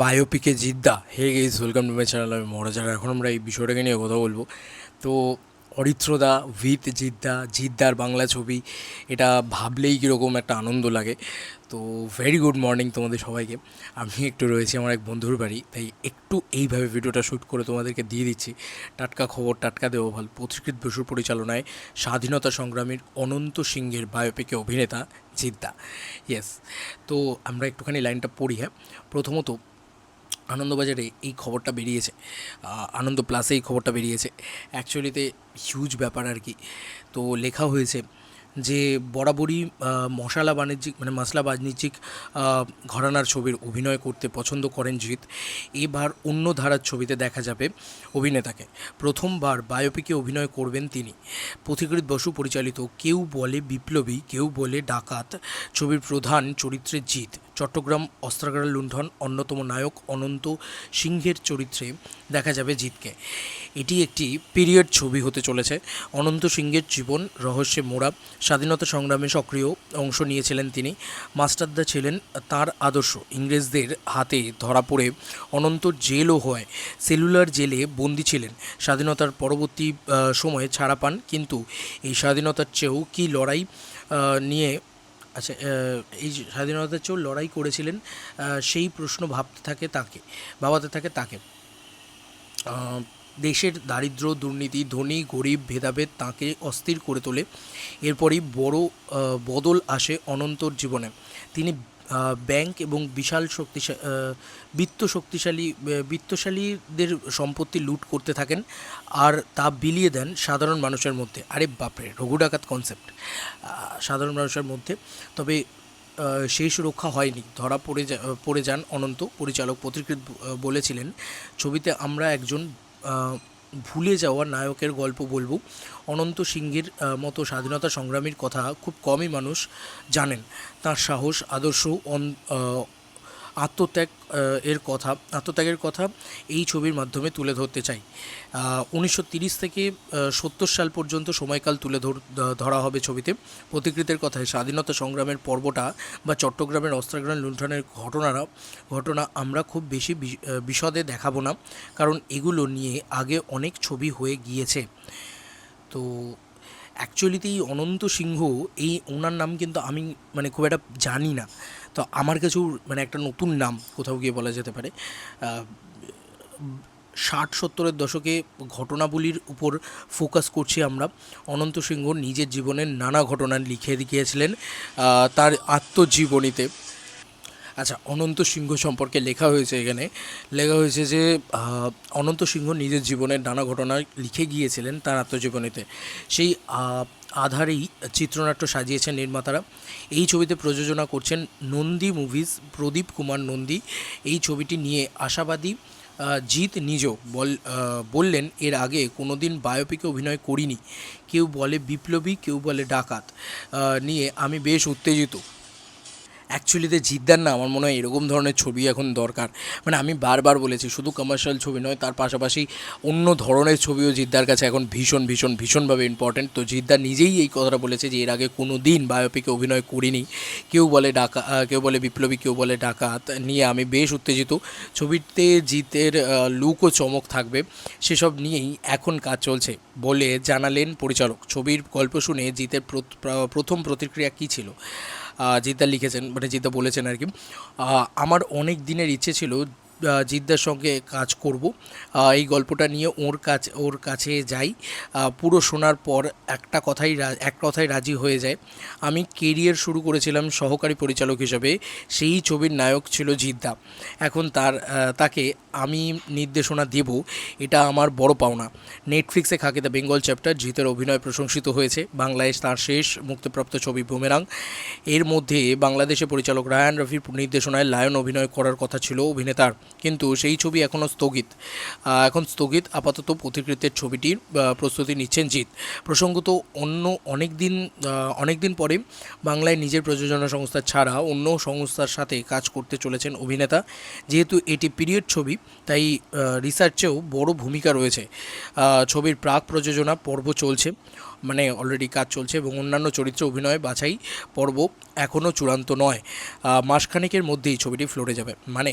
বায়োপিকে Jeddah. Hey guys welcome to my channel আমি মহারাজার এখন আমরা এই বিষয়টাকে নিয়ে কথা বলব। তো অরিত্রদা উইথ জিদ্দা, জিদ্দার বাংলা ছবি, এটা ভাবলেই কীরকম একটা আনন্দ লাগে। তো ভেরি গুড মর্নিং তোমাদের সবাইকে। আমি একটু রয়েছি আমার এক বন্ধুর বাড়ি, তাই একটু এইভাবে ভিডিওটা শ্যুট করে তোমাদেরকে দিয়ে দিচ্ছি। টাটকা খবর, টাটকা দেবো ভালো পথিকৃত বসুর পরিচালনায় স্বাধীনতা সংগ্রামীর অনন্ত সিংহের বায়োপিকে অভিনেতা জিদ্দা। ইয়েস তো আমরা একটুখানি লাইনটা পড়ি হ্যাঁ। প্রথমত আনন্দবাজারে এই খবরটা বেরিয়েছে। আনন্দ প্লাসে এই খবরটা বেরিয়েছে। অ্যাকচুয়ালিতে হিউজ ব্যাপার আর কি। তো লেখা হয়েছে যে বরাবরই মশালা বাণিজ্যিক মানে মশলা বাণিজ্যিক ঘরানার ছবির অভিনয় করতে পছন্দ করেন জিৎ। এবার অন্য ধারার ছবিতে দেখা যাবে অভিনেতাকে। প্রথমবার বায়োপিকে অভিনয় করবেন তিনি। পথিকৃত বসু পরিচালিত কেউ বলে বিপ্লবী, কেউ বলে ডাকাত ছবির প্রধান চরিত্রে জিৎ। চট্টগ্রাম অস্ত্রাগার লুণ্ঠন অন্যতম নায়ক অনন্ত সিংহের চরিত্রে দেখা যাবে জিতকে। এটি একটি পিরিয়ড ছবি হতে চলেছে। অনন্ত সিংহের জীবন, রহস্যে মোড়া, স্বাধীনতা সংগ্রামে সক্রিয় অংশ নিয়েছিলেন তিনি। মাস্টারদা ছিলেন তার আদর্শ। ইংরেজদের হাতে ধরা পড়ে অনন্ত জেলও হয়। সেলুলার জেলে বন্দি ছিলেন। স্বাধীনতার পরবর্তী সময়ে ছাড়া পান। কিন্তু এই স্বাধীনতার চেয়েও কি লড়াই নিয়ে আচ্ছা এই স্বাধীনতার চেয়েও লড়াই করেছিলেন সেই প্রশ্ন ভাবতে থাকে তাকে, ভাবাতে থাকে তাকে। দেশের দারিদ্র, দুর্নীতি, ধনী, গরিব, ভেদাভেদ তাঁকে অস্থির করে তোলে। এরপরই বড় বদল আসে অনন্তর জীবনে। তিনি ব্যাংক এবং বিশাল শক্তিশালী বিত্ত শক্তিশালী বিত্তশালীদের সম্পত্তি লুট করতে থাকেন আর তা বিলিয়ে দেন সাধারণ মানুষের মধ্যে। আরে বাপরে, রঘু ডাকাত কনসেপ্ট সাধারণ মানুষের মধ্যে। তবে সেই সুরক্ষা হয়নি। ধরা পড়ে যা, পড়ে যান অনন্ত। পরিচালক পত্রিকৃত বলেছিলেন, ছবিতে আমরা একজন ভুলে যাওয়া নায়কের গল্প বলব। অনন্ত সিংহের মতো স্বাধীনতা সংগ্রামীর কথা খুব কমই মানুষ জানেন। তার সাহস, আদর্শ আত্মত্যাগ এর কথা, আত্মত্যাগের কথা এই ছবির মাধ্যমে তুলে ধরতে চাই। উনিশশো থেকে সত্তর সাল পর্যন্ত সময়কাল তুলে ধর হবে ছবিতে। প্রতিকৃতের কথায় স্বাধীনতা সংগ্রামের পর্বটা বা চট্টগ্রামের অস্ত্রাগ্রাম লুণ্ঠনের ঘটনারা, ঘটনা আমরা খুব বেশি বিশদে দেখাবো না, কারণ এগুলো নিয়ে আগে অনেক ছবি হয়ে গিয়েছে। তো অ্যাকচুয়ালিতে এই অনন্ত সিংহ, এই ওনার নাম কিন্তু আমি মানে খুব একটা জানি না। তো আমার কাছেও মানে একটা নতুন নাম কোথাও গিয়ে বলা যেতে পারে। ষাট সত্তরের দশকে ঘটনাবলীর উপর ফোকাস করছি আমরা। অনন্ত সিংহ নিজের জীবনের নানা ঘটনা লিখে গিয়েছিলেন তার আত্মজীবনীতে। আচ্ছা অনন্ত সিংহ সম্পর্কে লেখা হয়েছে এখানে। লেখা হয়েছে যে অনন্ত সিংহ নিজের জীবনের নানা ঘটনা লিখে গিয়েছিলেন তার আত্মজীবনীতে। সেই আধারেই চিত্রনাট্য সাজিয়েছেন নির্মাতারা। এই ছবিতে প্রযোজনা করছেন নন্দী মুভিজ, প্রদীপ কুমার নন্দী। এই ছবিটি নিয়ে আশাবাদী জিৎ নিজেও বল বললেন, এর আগে কোনো দিন বায়োপিকে অভিনয় করিনি। কেউ বলে বিপ্লবী, কেউ বলে ডাকাত। নিয়ে আমি বেশ উত্তেজিত। অ্যাকচুয়ালিতে জিদ্দার না, আমার মনে হয় এরকম ধরনের ছবি এখন দরকার। মানে আমি বারবার বলেছি, শুধু কমার্শিয়াল ছবি নয়, তার পাশাপাশি অন্য ধরনের ছবিও জিদ্দার কাছে এখন ভীষণ ভীষণ, ভীষণভাবে ইম্পর্ট্যান্ট তো জিদ্দার নিজেই এই কথাটা বলেছে যে, এর আগে কোনো দিন বায়োপিকে অভিনয় করিনি। কেউ বলে ডাকা কেউ বলে বিপ্লবী, কেউ বলে ডাকাত নিয়ে আমি বেশ উত্তেজিত। ছবিতে জিতের লুক ও চমক থাকবে, সেসব নিয়েই এখন কাজ চলছে বলে জানালেন পরিচালক। ছবির গল্প শুনে জিতের প্রথম প্রতিক্রিয়া কী ছিল? জিদ্দা লিখেছেন মানে জিদ্দা বলেছেন আর কি। আমার অনেক দিনের ইচ্ছে ছিল জিদ্দার সঙ্গে কাজ করব। এই গল্পটা নিয়ে ওর কাছে ওর কাছে যাই। পুরো শোনার পর একটা কথাই এক কথাই রাজি হয়ে যায়। আমি কেরিয়ার শুরু করেছিলাম সহকারী পরিচালক হিসেবে। সেই ছবির নায়ক ছিল জিদ্দা। এখন তার তাকে আমি নির্দেশনা দেব। এটা আমার বড় পাওনা। নেটফ্লিক্সে খাকে দ্য বেঙ্গল চ্যাপ্টার। জিতের অভিনয় প্রশংসিত হয়েছে। বাংলায় তার শেষ মুক্তিপ্রাপ্ত ছবি বুমেরাং। এর মধ্যে বাংলাদেশে পরিচালক রায়ান রফির নির্দেশনায় লায়ন অভিনয় করার কথা ছিল অভিনেতার। কিন্তু সেই ছবি এখনও স্থগিত। এখন স্থগিত আপাতত পথিকৃতের ছবিটির প্রস্তুতি নিচ্ছেন জিৎ। প্রসঙ্গত অন্য অনেক দিন অনেক দিন পরে বাংলায় নিজের প্রযোজনা সংস্থা ছাড়া অন্য সংস্থার সাথে কাজ করতে চলেছেন অভিনেতা। যেহেতু এটি পিরিয়ড ছবি, তাই রিসার্চেও বড় ভূমিকা রয়েছে। ছবির প্রাক প্রযোজনা পর্ব চলছে। মানে অলরেডি কাজ চলছে এবং অন্যান্য চরিত্রে অভিনয় বাছাই পর্ব এখনও চূড়ান্ত নয়। মাসখানেকের মধ্যেই ছবিটি ফ্লোরে যাবে। মানে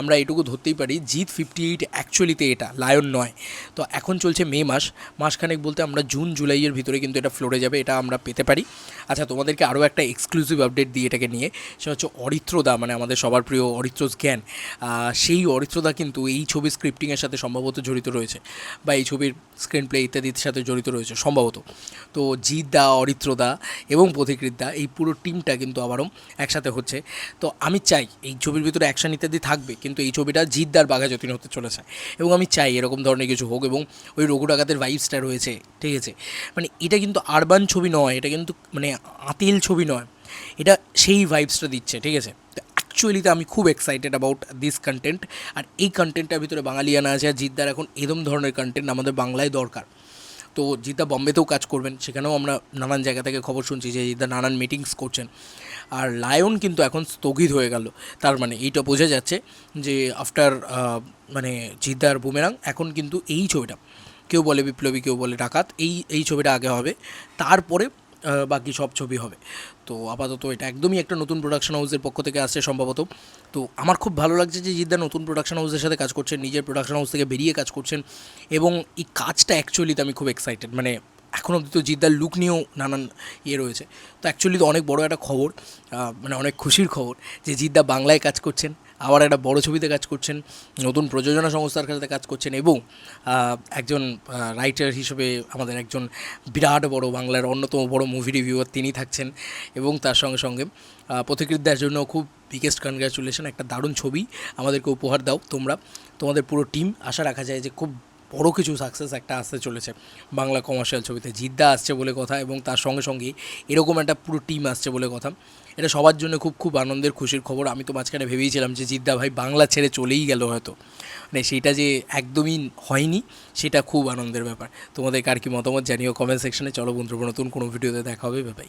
আমরা এটুকু ধরতেই পারি জিত ফিফটি এইট অ্যাকচুয়ালিতে এটা, লায়ন নয়। তো এখন চলছে মে মাস। মাসখানেক বলতে আমরা জুন, জুলাইয়ের ভিতরে কিন্তু এটা ফ্লোরে যাবে, এটা আমরা পেতে পারি। আচ্ছা তোমাদেরকে আরও একটা এক্সক্লুসিভ আপডেট দিই এটাকে নিয়ে। সেটা হচ্ছে অরিত্রদা মানে আমাদের সবার প্রিয় অরিত্রস জ্ঞান। সেই অরিত্রদা কিন্তু এই ছবির স্ক্রিপ্টিংয়ের সাথে সম্ভবত জড়িত রয়েছে বা এই ছবির স্ক্রিন প্লে ইত্যাদির সাথে জড়িত রয়েছে, সম্ভবত। তো জিৎ দা অরিত্রদা এবং পথিকৃত দা, এই পুরো টিমটা কিন্তু আবারও একসাথে হচ্ছে। তো আমি চাই এই ছবির ভিতরে অ্যাকশন ইত্যাদি থাকবে, কিন্তু এই ছবিটা জিদ্দার বাঘা যতীন হতে চলেছে। এবং আমি চাই এরকম ধরনের কিছু হোক এবং ওই রঘু ডাকাতের ভাইবসটা রয়েছে, ঠিক আছে? মানে এটা কিন্তু আরবান ছবি নয়, এটা কিন্তু মানে আতিল ছবি নয়। এটা সেই ভাইবসটা দিচ্ছে, ঠিক আছে? অ্যাকচুয়ালিতে আমি খুব এক্সাইটেড অ্যাবাউট দিস কন্টেন্ট আর এই কন্টেন্টটার ভিতরে বাঙালিয়ানা আছে, আর জিদ্দার এখন এরম ধরনের কন্টেন্ট আমাদের বাংলায় দরকার। তো জিদ্দা বম্বেতেও কাজ করবেন, সেখানেও আমরা নানান জায়গা থেকে খবর শুনছি যে জিদা নানান মিটিংস করছেন। আর লায়ন কিন্তু এখন স্থগিত হয়ে গেল। তার মানে এইটা বোঝা যাচ্ছে যে আফটার মানে জিদ্দার বুমেরাং এখন কিন্তু এই ছবিটা, কেউ বলে বিপ্লবী, কেউ বলে ডাকাত, এই এই ছবিটা আগে হবে। তারপরে বাকি সব ছবি হবে। তো আপাতত এটা একদমই একটা নতুন প্রোডাকশন হাউসের পক্ষ থেকে আসছে সম্ভবত। তো আমার খুব ভালো লাগছে যে জিদ্দা নতুন প্রোডাকশন হাউসের সাথে কাজ করছেন, নিজের প্রোডাকশন হাউস থেকে বেরিয়ে কাজ করছেন এবং এই কাজটা অ্যাকচুয়ালিতে আমি খুব এক্সাইটেড মানে এখন অব্দি তো জিদ্দার লুক নিয়েও নানান ইয়ে রয়েছে। তো অ্যাকচুয়ালি তো অনেক বড় একটা খবর মানে অনেক খুশির খবর যে জিদ্দা বাংলায় কাজ করছেন। আবার একটা বড় ছবিতে কাজ করছেন, নতুন প্রযোজনা সংস্থার সাথে কাজ করছেন এবং একজন রাইটার হিসেবে আমাদের একজন বিরাট বড় বাংলার অন্যতম বড় মুভি রিভিউয়ার তিনি থাকছেন এবং তার সঙ্গে সঙ্গে পথিকৃতদের জন্য খুব বিগেস্ট কনগ্রাচুলেশন একটা দারুণ ছবি আমাদেরকে উপহার দাও তোমরা। তোমাদের পুরো টিম আশা রাখা যায় যে খুব বড় কিছু সাকসেস একটা আসতে চলেছে। বাংলা কমার্শিয়াল ছবিতে জিদ্দা আসছে বলে কথা এবং তার সঙ্গে সঙ্গে এরকম একটা পুরো টিম আসছে বলে কথা। এটা সবার জন্য খুব খুব আনন্দের, খুশির খবর। আমি তো মাঝখানে ভেবেইছিলাম যে জিদ্দা ভাই বাংলা ছেড়ে চলেই গেল হয়তো। মানে সেইটা যে একদমই হয়নি, সেটা খুব আনন্দের ব্যাপার। তোমাদের কার কি মতামত জানিও কমেন্ট সেকশনে চলো বন্ধুরা, নতুন কোনো ভিডিওতে দেখা হবে। বাই